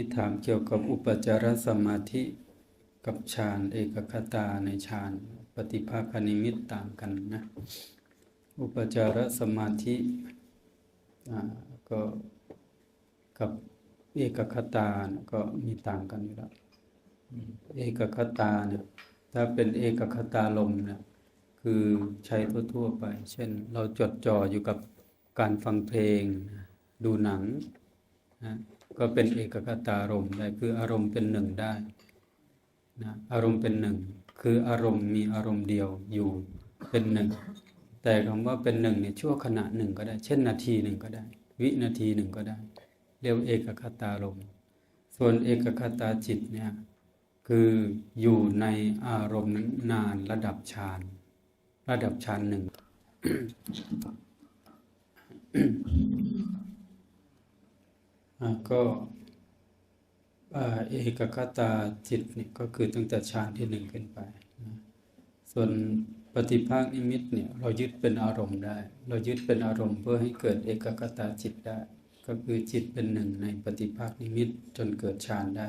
ที่ถามเกี่ยวกับอุปจารสมาธิกับฌานเอกคตาในฌานปฏิภาคนิมิตต่างกันนะ อุปจารสมาธิก็กับเอกคตาก็มีต่างกันอยู่แล้วเอกคตาเนี่ยถ้าเป็นเอกคตาลมเนี่ยคือใช้ทั่วๆไป เช่น เราจดจ่ออยู่กับการฟังเพลง ดูหนังนะ ก็เป็นเอกคตารมณ์ได้คืออารมณ์เป็นหนึ่งได้นะอารมณ์เป็นหนึ่ง คืออารมณ์มีอารมณ์เดียวอยู่เป็นหนึ่ง แต่คำว่าเป็นหนึ่งเนี่ยชั่วขณะหนึ่งก็ได้ เช่นนาทีหนึ่งก็ได้ วินาทีหนึ่งก็ได้ เรียกเอกคตารมณ์ส่วนเอกคตาจิตเนี่ยคืออยู่ในอารมณ์นั้นนานระดับฌานระดับฌานหนึ่ง ก็เอกคตาจิตเนี่ยก็คือตั้งแต่ฌานที่หนึ่งขึ้นไปนะส่วนปฏิภาคนิมิตเนี่ยเรายึดเป็นอารมณ์ได้ เรายึดเป็นอารมณ์เพื่อให้เกิดเอกคตาจิตได้ ก็คือจิตเป็นหนึ่งในปฏิภาคนิมิตจนเกิดฌานได้